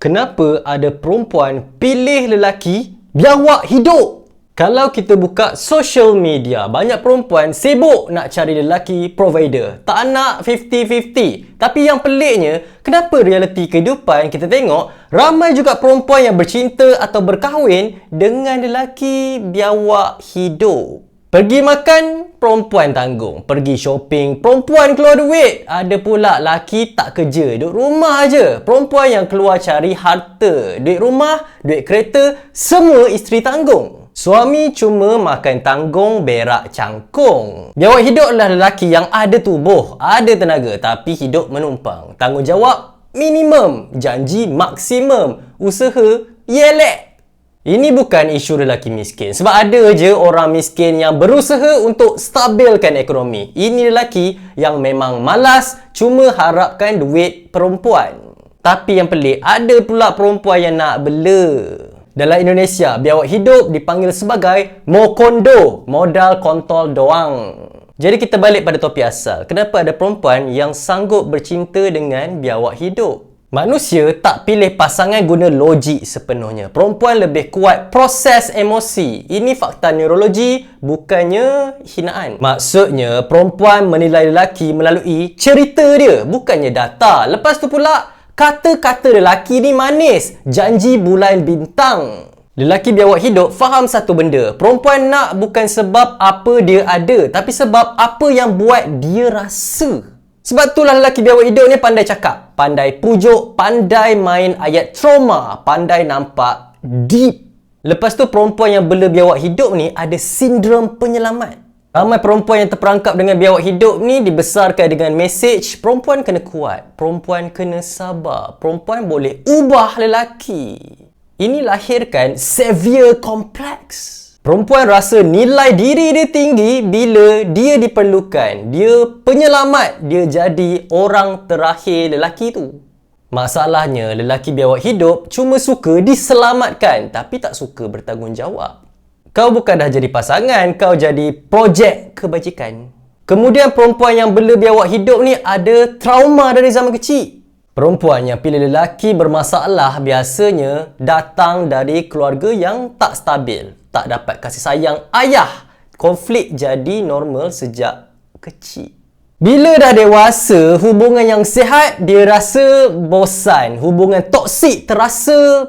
Kenapa ada perempuan pilih lelaki biawak hidup? Kalau kita buka social media, banyak perempuan sibuk nak cari lelaki provider. Tak nak 50-50. Tapi yang peliknya, kenapa realiti kehidupan kita tengok ramai juga perempuan yang bercinta atau berkahwin dengan lelaki biawak hidup. Pergi makan, perempuan tanggung. Pergi shopping, perempuan keluar duit. Ada pula laki tak kerja, duduk rumah aja. Perempuan yang keluar cari harta. Duit rumah, duit kereta, semua isteri tanggung. Suami cuma makan tanggung berak cangkung. Biawak hidup adalah lelaki yang ada tubuh, ada tenaga tapi hidup menumpang. Tanggungjawab minimum, janji maksimum, usaha yelek. Ini bukan isu lelaki miskin. Sebab ada je orang miskin yang berusaha untuk stabilkan ekonomi. Ini lelaki yang memang malas cuma harapkan duit perempuan. Tapi yang pelik, ada pula perempuan yang nak bela. Dalam Indonesia, biawak hidup dipanggil sebagai mokondo, modal kontol doang. Jadi kita balik pada topik asal. Kenapa ada perempuan yang sanggup bercinta dengan biawak hidup? Manusia tak pilih pasangan guna logik sepenuhnya. Perempuan lebih kuat proses emosi. Ini fakta neurologi, bukannya hinaan. Maksudnya, perempuan menilai lelaki melalui cerita dia, bukannya data. Lepas tu pula, kata-kata lelaki ni manis. Janji bulan bintang. Lelaki biawak hidup faham satu benda. Perempuan nak bukan sebab apa dia ada, tapi sebab apa yang buat dia rasa. Sebab itulah lelaki biawak hidup ni pandai cakap, pandai pujuk, pandai main ayat trauma, pandai nampak deep. Lepas tu perempuan yang bela biawak hidup ni ada sindrom penyelamat. Ramai perempuan yang terperangkap dengan biawak hidup ni dibesarkan dengan mesej perempuan kena kuat, perempuan kena sabar, perempuan boleh ubah lelaki. Ini lahirkan severe complex. Perempuan rasa nilai diri dia tinggi bila dia diperlukan. Dia penyelamat, dia jadi orang terakhir lelaki tu. Masalahnya, lelaki biawak hidup cuma suka diselamatkan tapi tak suka bertanggungjawab. Kau bukan dah jadi pasangan, kau jadi projek kebajikan. Kemudian perempuan yang bela biawak hidup ni ada trauma dari zaman kecil. Perempuan yang pilih lelaki bermasalah biasanya datang dari keluarga yang tak stabil tak dapat kasih sayang ayah. Konflik jadi normal sejak kecil. Bila dah dewasa, hubungan yang sihat dia rasa bosan. Hubungan toksik terasa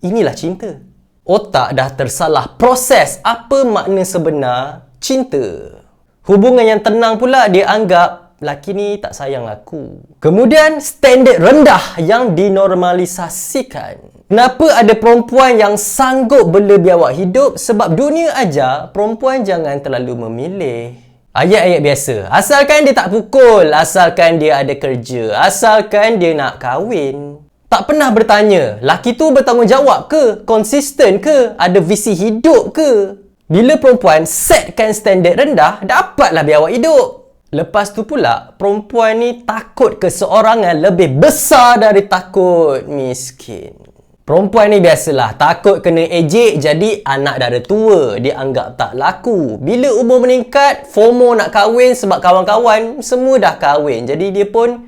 inilah cinta. Otak dah tersalah proses apa makna sebenar cinta. Hubungan yang tenang pula dia anggap laki ni tak sayang aku. Kemudian standard rendah yang dinormalisasikan. Kenapa ada perempuan yang sanggup bela biawak hidup? Sebab dunia aja perempuan jangan terlalu memilih. Ayat-ayat biasa. Asalkan dia tak pukul, asalkan dia ada kerja, asalkan dia nak kahwin. Tak pernah bertanya, laki tu bertanggungjawab ke? Konsisten ke? Ada visi hidup ke? Bila perempuan setkan standard rendah, dapatlah biawak hidup. Lepas tu pula, perempuan ni takut keseorangan lebih besar dari takut miskin. Perempuan ni biasalah, takut kena ejek jadi anak dara tua. Dia anggap tak laku. Bila umur meningkat, FOMO nak kahwin sebab kawan-kawan semua dah kahwin. Jadi dia pun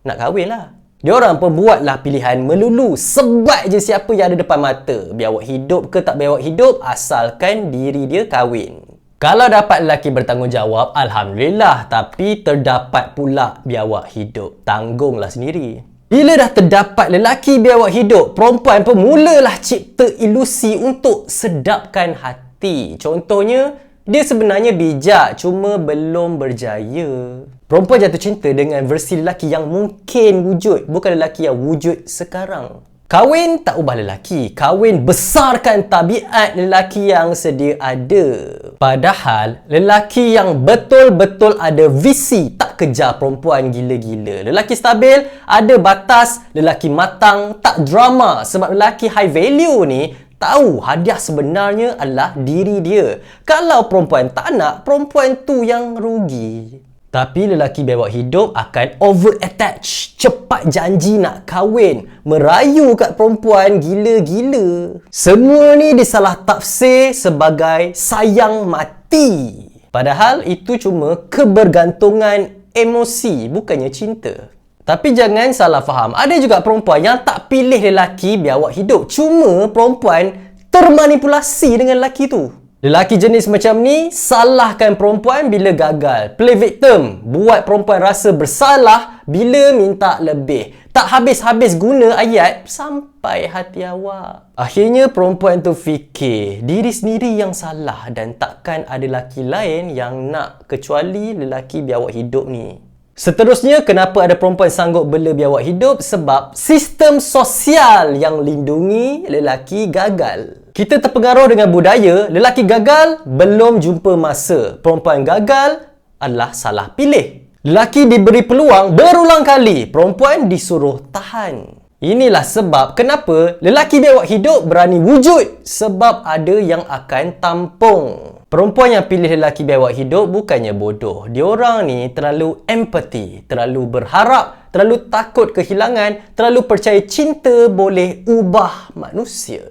nak kahwin lah. Dia orang pun buatlah pilihan melulu sebab je siapa yang ada depan mata. Biawak hidup ke tak biawak hidup, asalkan diri dia kahwin. Kalau dapat lelaki bertanggungjawab, Alhamdulillah. Tapi terdapat pula biawak hidup. Tanggunglah sendiri. Bila dah terdapat lelaki biawak hidup, perempuan pun mulalah cipta ilusi untuk sedapkan hati. Contohnya, dia sebenarnya bijak cuma belum berjaya. Perempuan jatuh cinta dengan versi lelaki yang mungkin wujud, bukan lelaki yang wujud sekarang. Kahwin tak ubah lelaki. Kahwin besarkan tabiat lelaki yang sedia ada. Padahal, lelaki yang betul-betul ada visi tak kejar perempuan gila-gila. Lelaki stabil, ada batas. Lelaki matang, tak drama. Sebab lelaki high value ni tahu hadiah sebenarnya adalah diri dia. Kalau perempuan tak nak, perempuan tu yang rugi. Tapi lelaki bewak hidup akan over attach, cepat janji nak kahwin, merayu kat perempuan gila-gila. Semua ni disalah tafsir sebagai sayang mati. Padahal itu cuma kebergantungan emosi, bukannya cinta. Tapi jangan salah faham. Ada juga perempuan yang tak pilih lelaki biar awak hidup. Cuma perempuan termanipulasi dengan lelaki tu. Lelaki jenis macam ni salahkan perempuan bila gagal. Play victim. Buat perempuan rasa bersalah bila minta lebih. Tak habis-habis guna ayat sampai hati awak. Akhirnya perempuan tu fikir diri sendiri yang salah dan takkan ada lelaki lain yang nak kecuali lelaki biar awak hidup ni. Seterusnya, kenapa ada perempuan sanggup bela biar awak hidup? Sebab sistem sosial yang lindungi lelaki gagal. Kita terpengaruh dengan budaya, lelaki gagal belum jumpa masa. Perempuan gagal adalah salah pilih. Lelaki diberi peluang berulang kali, perempuan disuruh tahan. Inilah sebab kenapa lelaki biar awak hidup berani wujud sebab ada yang akan tampung. Perempuan yang pilih lelaki biawak hidup bukannya bodoh. Dia orang ni terlalu empathy, terlalu berharap, terlalu takut kehilangan, terlalu percaya cinta boleh ubah manusia.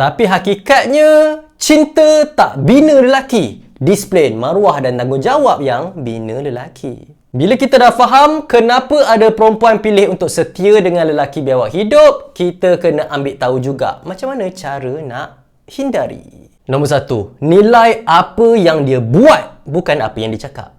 Tapi hakikatnya, cinta tak bina lelaki. Disiplin, maruah dan tanggungjawab yang bina lelaki. Bila kita dah faham kenapa ada perempuan pilih untuk setia dengan lelaki biawak hidup, kita kena ambil tahu juga macam mana cara nak hindari. Nombor satu, nilai apa yang dia buat bukan apa yang dia cakap.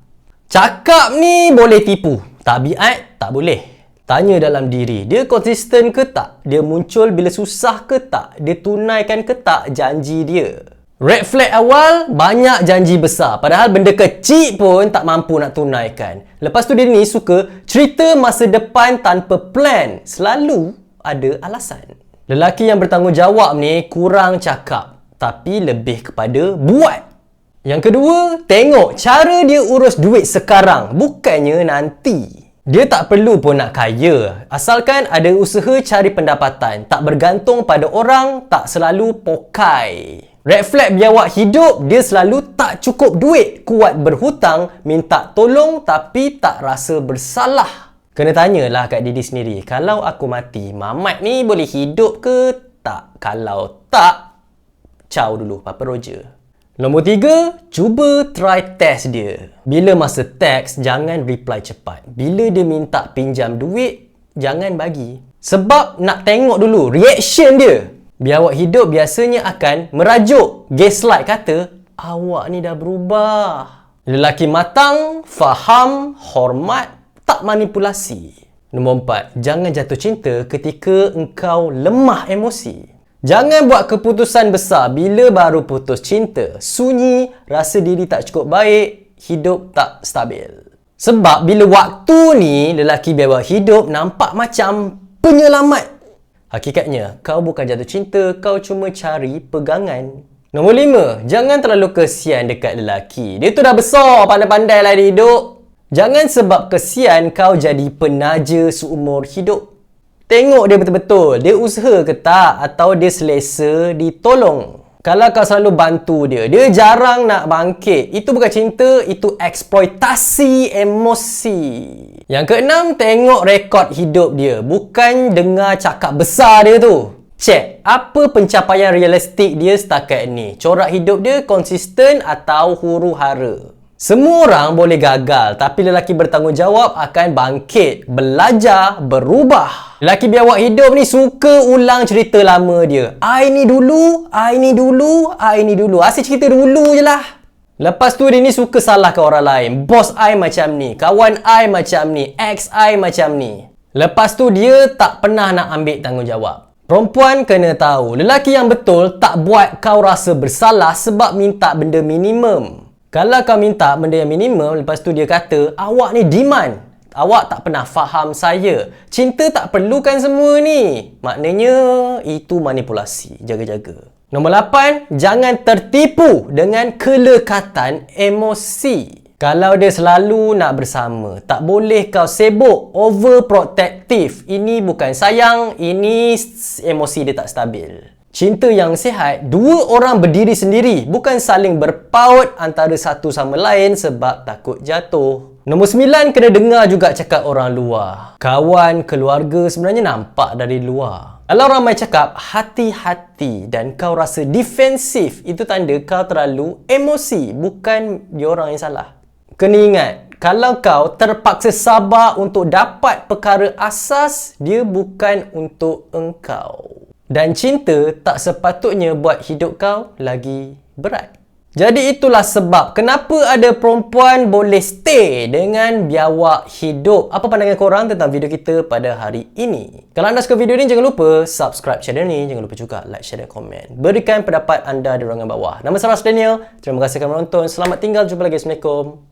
Cakap ni boleh tipu. Tabiat tak boleh. Tanya dalam diri, dia konsisten ke tak? Dia muncul bila susah ke tak? Dia tunaikan ke tak janji dia? Red flag awal, banyak janji besar. Padahal benda kecil pun tak mampu nak tunaikan. Lepas tu dia ni suka cerita masa depan tanpa plan. Selalu ada alasan. Lelaki yang bertanggungjawab ni kurang cakap tapi lebih kepada buat. Yang kedua, tengok cara dia urus duit sekarang, bukannya nanti. Dia tak perlu pun nak kaya, asalkan ada usaha cari pendapatan, tak bergantung pada orang, tak selalu pokai. Red flag biawak hidup, dia selalu tak cukup duit, kuat berhutang, minta tolong tapi tak rasa bersalah. Kena tanyalah kat diri sendiri, kalau aku mati, Mamat ni boleh hidup ke tak? Kalau tak, Ciao dulu Papa Roger. Nombor tiga, cuba try test dia. Bila masa teks, jangan reply cepat. Bila dia minta pinjam duit, jangan bagi. Sebab nak tengok dulu reaction dia. Biar awak hidup biasanya akan merajuk. Gaslight kata, awak ni dah berubah. Lelaki matang, faham, hormat, tak manipulasi. Nombor empat, jangan jatuh cinta ketika engkau lemah emosi. Jangan buat keputusan besar bila baru putus cinta. Sunyi, rasa diri tak cukup baik, hidup tak stabil. Sebab bila waktu ni lelaki biar hidup nampak macam penyelamat. Hakikatnya, kau bukan jatuh cinta, kau cuma cari pegangan. Nombor lima, jangan terlalu kesian dekat lelaki. Dia tu dah besar, pandai-pandai lah dia hidup. Jangan sebab kesian kau jadi penaja seumur hidup. Tengok dia betul-betul. Dia usaha ke tak? Atau dia selesa ditolong? Kalau kau selalu bantu dia, dia jarang nak bangkit. Itu bukan cinta, itu eksploitasi emosi. Yang keenam, tengok rekod hidup dia. Bukan dengar cakap besar dia tu. Cek, apa pencapaian realistik dia setakat ni? Corak hidup dia konsisten atau huru hara? Semua orang boleh gagal tapi lelaki bertanggungjawab akan bangkit, belajar, berubah. Lelaki biawak hidup ni suka ulang cerita lama dia. I ni dulu, I ni dulu, I ni dulu. Asyik cerita dulu je lah. Lepas tu dia ni suka salahkan orang lain. Bos I macam ni, kawan I macam ni, ex I macam ni. Lepas tu dia tak pernah nak ambil tanggungjawab. Perempuan kena tahu, lelaki yang betul tak buat kau rasa bersalah sebab minta benda minimum. Kalau kau minta benda yang minimum, lepas tu dia kata, awak ni demand. Awak tak pernah faham saya. Cinta tak perlukan semua ni. Maknanya, itu manipulasi. Jaga-jaga. Nombor lapan, jangan tertipu dengan kelekatan emosi. Kalau dia selalu nak bersama, tak boleh kau sibuk, overprotective. Ini bukan sayang, ini emosi dia tak stabil. Cinta yang sihat, dua orang berdiri sendiri, bukan saling berpaut antara satu sama lain sebab takut jatuh. Nombor sembilan, kena dengar juga cakap orang luar. Kawan, keluarga sebenarnya nampak dari luar. Kalau ramai cakap, hati-hati dan kau rasa defensif, itu tanda kau terlalu emosi, bukan dia orang yang salah. Kena ingat, kalau kau terpaksa sabar untuk dapat perkara asas, dia bukan untuk engkau. Dan cinta tak sepatutnya buat hidup kau lagi berat. Jadi itulah sebab kenapa ada perempuan boleh stay dengan biawak hidup. Apa pandangan korang tentang video kita pada hari ini? Kalau anda suka video ni, jangan lupa subscribe channel ni. Jangan lupa juga like, share dan komen. Berikan pendapat anda di ruangan bawah. Nama saya Ras Daniel. Terima kasih kerana menonton. Selamat tinggal. Jumpa lagi. Assalamualaikum.